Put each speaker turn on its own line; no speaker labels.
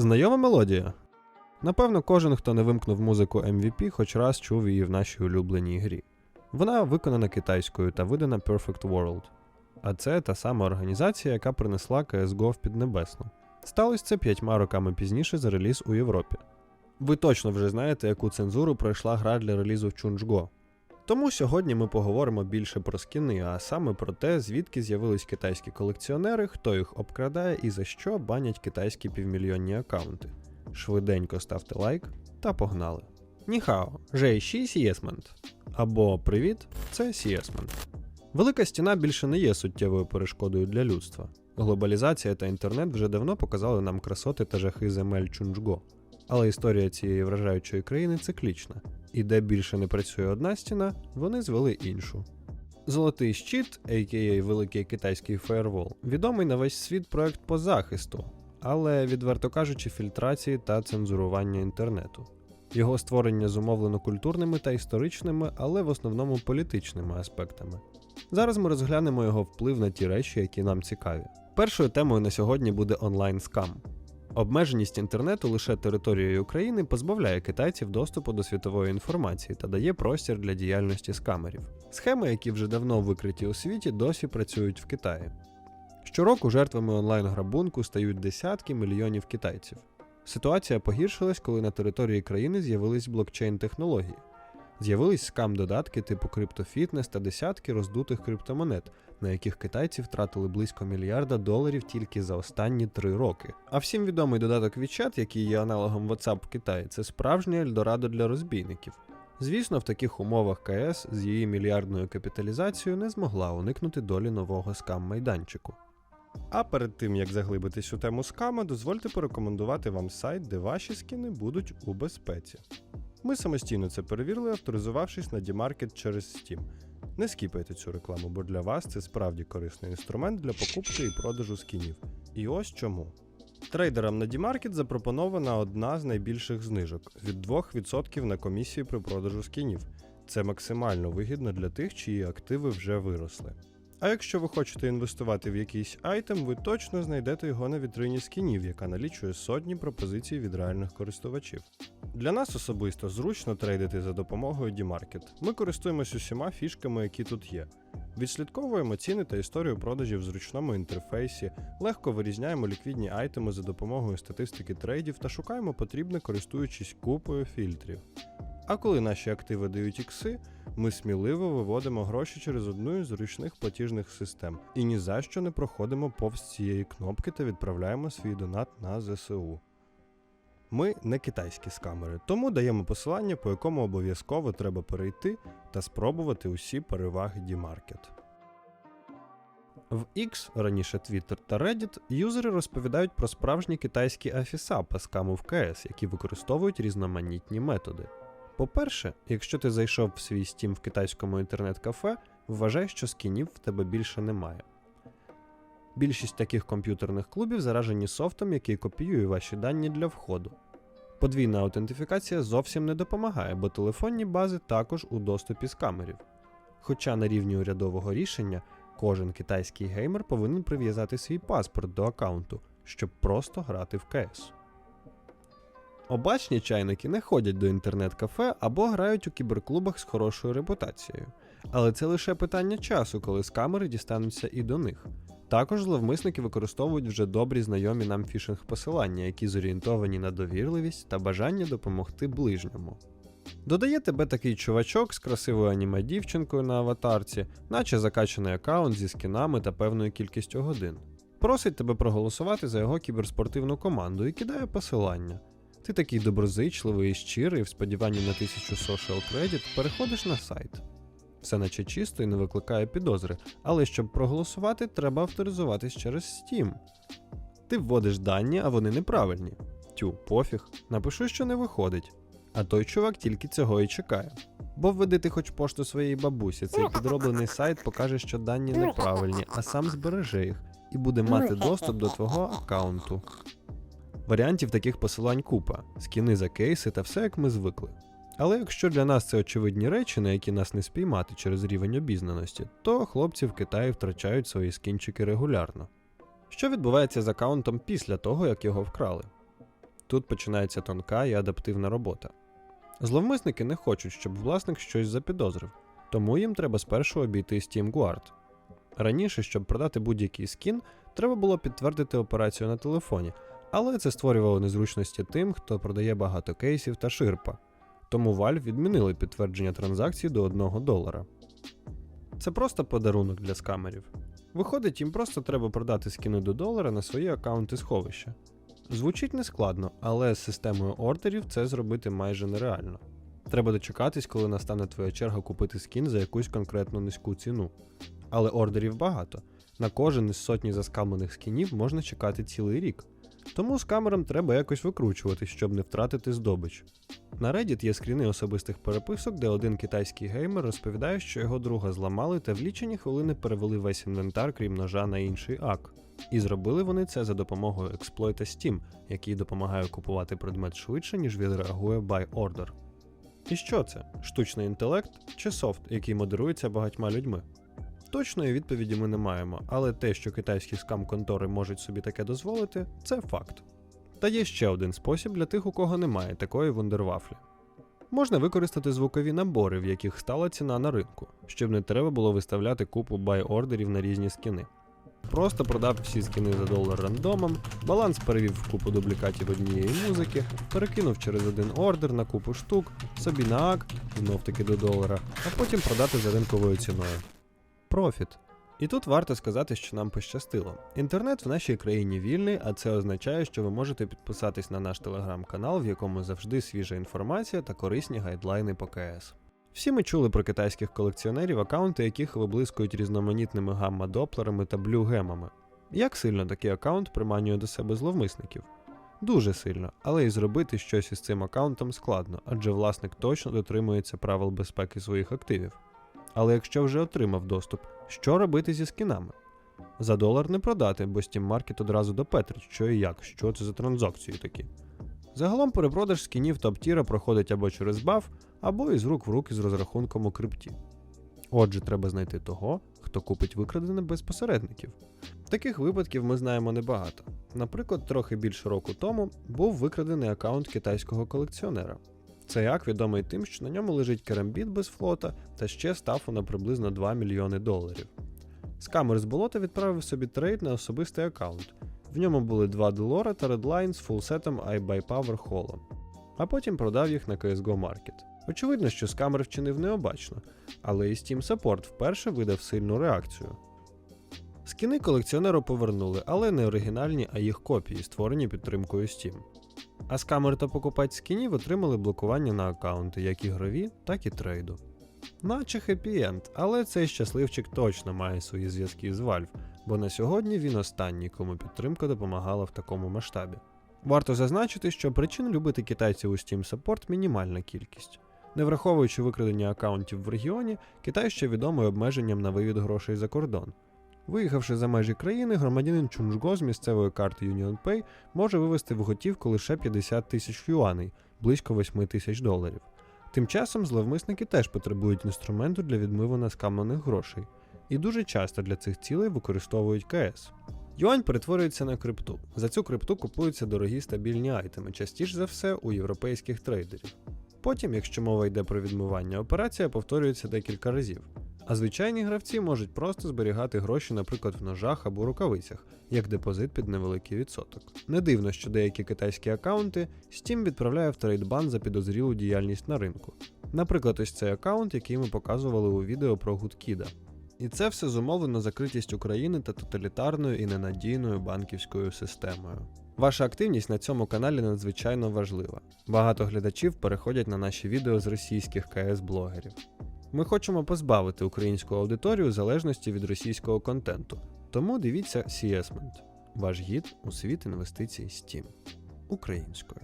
Знайома мелодія? Напевно, кожен, хто не вимкнув музику MVP, хоч раз чув її в нашій улюбленій грі. Вона виконана китайською та видана Perfect World. А це та сама організація, яка принесла CSGO в Піднебесну. Сталося це п'ятьма роками пізніше за реліз у Європі. Ви точно вже знаєте, яку цензуру пройшла гра для релізу в Чунжго. Тому сьогодні ми поговоримо більше про скіни, а саме про те, звідки з'явились китайські колекціонери, хто їх обкрадає і за що банять китайські півмільйонні аккаунти. Швиденько ставте лайк та погнали. Ніхао, Жейші Сієсмент. Або Привіт, це Сієсмент. Велика стіна більше не є суттєвою перешкодою для людства. Глобалізація та інтернет вже давно показали нам красоти та жахи земель Чунжго. Але історія цієї вражаючої країни циклічна, і де більше не працює одна стіна, вони звели іншу. Золотий щит, а.к.а. Великий китайський фаєрвол, відомий на весь світ проект по захисту, але, відверто кажучи, фільтрації та цензурування інтернету. Його створення зумовлено культурними та історичними, але в основному політичними аспектами. Зараз ми розглянемо його вплив на ті речі, які нам цікаві. Першою темою на сьогодні буде онлайн-скам. Обмеженість інтернету лише територією України позбавляє китайців доступу до світової інформації та дає простір для діяльності скамерів. Схеми, які вже давно викриті у світі, досі працюють в Китаї. Щороку жертвами онлайн-грабунку стають десятки мільйонів китайців. Ситуація погіршилась, коли на території країни з'явились блокчейн-технології. З'явились скам-додатки типу CryptoFitness та десятки роздутих криптомонет, на яких китайці втратили близько мільярда доларів тільки за останні три роки. А всім відомий додаток WeChat, який є аналогом WhatsApp в Китаї, це справжнє Ельдорадо для розбійників. Звісно, в таких умовах КС з її мільярдною капіталізацією не змогла уникнути долі нового скам-майданчику. А перед тим як заглибитись у тему скама, дозвольте порекомендувати вам сайт, де ваші скіни будуть у безпеці. Ми самостійно це перевірили, авторизувавшись на Dmarket через Steam. Не скіпайте цю рекламу, бо для вас це справді корисний інструмент для покупки і продажу скінів. І ось чому. Трейдерам на Dmarket запропонована одна з найбільших знижок від 2% на комісії при продажу скінів. Це максимально вигідно для тих, чиї активи вже виросли. А якщо ви хочете інвестувати в якийсь айтем, ви точно знайдете його на вітрині скінів, яка налічує сотні пропозицій від реальних користувачів. Для нас особисто зручно трейдити за допомогою Dmarket. Ми користуємось усіма фішками, які тут є. Відслідковуємо ціни та історію продажів в зручному інтерфейсі, легко вирізняємо ліквідні айтеми за допомогою статистики трейдів та шукаємо потрібне користуючись купою фільтрів. А коли наші активи дають ікси, ми сміливо виводимо гроші через одну із зручних платіжних систем і ні за що не проходимо повз цієї кнопки та відправляємо свій донат на ЗСУ. Ми не китайські скамери, тому даємо посилання, по якому обов'язково треба перейти та спробувати усі переваги Dmarket. В X, раніше Twitter та Reddit, юзери розповідають про справжні китайські афісапи скаму в КС, які використовують різноманітні методи. По-перше, якщо ти зайшов в свій Steam в китайському інтернет-кафе, вважай, що скінів в тебе більше немає. Більшість таких комп'ютерних клубів заражені софтом, який копіює ваші дані для входу. Подвійна аутентифікація зовсім не допомагає, бо телефонні бази також у доступі з камерів. Хоча на рівні урядового рішення кожен китайський геймер повинен прив'язати свій паспорт до аккаунту, щоб просто грати в КС. Обачні чайники не ходять до інтернет-кафе або грають у кіберклубах з хорошою репутацією. Але це лише питання часу, коли з камери дістануться і до них. Також зловмисники використовують вже добрі знайомі нам фішинг посилання, які зорієнтовані на довірливість та бажання допомогти ближньому. Додає тебе такий чувачок з красивою аніме дівчинкою на аватарці, наче закачаний аккаунт зі скінами та певною кількістю годин. Просить тебе проголосувати за його кіберспортивну команду і кидає посилання. Ти такий доброзичливий і щирий в сподіванні на тисячу social credit переходиш на сайт. Все наче чисто і не викликає підозри, але щоб проголосувати, треба авторизуватись через Steam. Ти вводиш дані, а вони неправильні. Тю, пофіг, напишу, що не виходить. А той чувак тільки цього і чекає. Бо введи ти хоч пошту своєї бабусі, цей підроблений сайт покаже, що дані неправильні, а сам збереже їх і буде мати доступ до твого аккаунту. Варіантів таких посилань купа, скіни за кейси та все як ми звикли. Але якщо для нас це очевидні речі, на які нас не спіймати через рівень обізнаності, то хлопці в Китаї втрачають свої скінчики регулярно. Що відбувається з аккаунтом після того, як його вкрали? Тут починається тонка і адаптивна робота. Зловмисники не хочуть, щоб власник щось запідозрив, тому їм треба спершу обійти Steam Guard. Раніше, щоб продати будь-який скін, треба було підтвердити операцію на телефоні, але це створювало незручності тим, хто продає багато кейсів та ширпа. Тому Valve відмінили підтвердження транзакцій до 1 долара. Це просто подарунок для скамерів. Виходить, їм просто треба продати скіни до долара на свої аккаунти сховища. Звучить нескладно, але з системою ордерів це зробити майже нереально. Треба дочекатись, коли настане твоя черга купити скін за якусь конкретну низьку ціну. Але ордерів багато. На кожен із сотні заскамлених скінів можна чекати цілий рік. Тому скамерам треба якось викручуватись, щоб не втратити здобич. На Reddit є скріни особистих переписок, де один китайський геймер розповідає, що його друга зламали та в лічені хвилини перевели весь інвентар, крім ножа, на інший ак. І зробили вони це за допомогою експлойта Steam, який допомагає купувати предмет швидше, ніж відреагує buy order. І що це? Штучний інтелект чи софт, який модерується багатьма людьми? Точної відповіді ми не маємо, але те, що китайські скам-контори можуть собі таке дозволити, це факт. Та є ще один спосіб для тих, у кого немає такої вундервафлі. Можна використати звукові набори, в яких стала ціна на ринку, щоб не треба було виставляти купу бай-ордерів на різні скіни. Просто продав всі скіни за долар рандомом, баланс перевів в купу дублікатів однієї музики, перекинув через один ордер на купу штук, собі на ак, знов таки до долара, а потім продати за ринковою ціною. Профіт. І тут варто сказати, що нам пощастило. Інтернет в нашій країні вільний, а це означає, що ви можете підписатись на наш телеграм-канал, в якому завжди свіжа інформація та корисні гайдлайни по КС. Всі ми чули про китайських колекціонерів, аккаунти яких виблискують різноманітними гамма-доплерами та блю-гемами. Як сильно такий аккаунт приманює до себе зловмисників? Дуже сильно, але і зробити щось із цим аккаунтом складно, адже власник точно дотримується правил безпеки своїх активів. Але якщо вже отримав доступ, що робити зі скінами? За долар не продати, бо Steam Market одразу допетрить, що і як, що це за транзакції такі. Загалом перепродаж скінів топ-тіра проходить або через баф, або із рук в руки з розрахунком у крипті. Отже, треба знайти того, хто купить викрадене без посередників. Таких випадків ми знаємо небагато. Наприклад, трохи більше року тому був викрадений аккаунт китайського колекціонера. Цей ак відомий тим, що на ньому лежить керамбіт без флота та ще стафу на приблизно 2 мільйони доларів. Скамер з болота відправив собі трейд на особистий аккаунт. В ньому були два долара та редлайн з фулсетом iBuyPower Holo. А потім продав їх на CSGO Market. Очевидно, що скамер вчинив необачно, але і Steam Support вперше видав сильну реакцію. Скіни колекціонеру повернули, але не оригінальні, а їх копії, створені підтримкою Steam. А скамер та покупець скінів отримали блокування на аккаунти, як ігрові, так і трейду. Наче хеппі-енд, але цей щасливчик точно має свої зв'язки з Valve, бо на сьогодні він останній, кому підтримка допомагала в такому масштабі. Варто зазначити, що причин любити китайців у Steam Support мінімальна кількість. Не враховуючи викрадення аккаунтів в регіоні, Китай ще відомий обмеженням на вивід грошей за кордон. Виїхавши за межі країни, громадянин Чунжго з місцевої карти UnionPay може вивести в готівку лише 50 тисяч юаней, близько 8 тисяч доларів. Тим часом зловмисники теж потребують інструменту для відмиву наскамлених грошей, і дуже часто для цих цілей використовують КС. Юань перетворюється на крипту. За цю крипту купуються дорогі стабільні айтеми, частіше за все у європейських трейдерів. Потім, якщо мова йде про відмивання, операція повторюється декілька разів. А звичайні гравці можуть просто зберігати гроші, наприклад, в ножах або рукавицях, як депозит під невеликий відсоток. Не дивно, що деякі китайські аккаунти Steam відправляє в трейдбан за підозрілу діяльність на ринку. Наприклад, ось цей аккаунт, який ми показували у відео про Гудкіда. І це все зумовлено закритістю України та тоталітарною і ненадійною банківською системою. Ваша активність на цьому каналі надзвичайно важлива. Багато глядачів переходять на наші відео з російських КС-блогерів. Ми хочемо позбавити українську аудиторію залежності від російського контенту, тому дивіться CSment – ваш гід у світ інвестицій Steam українською.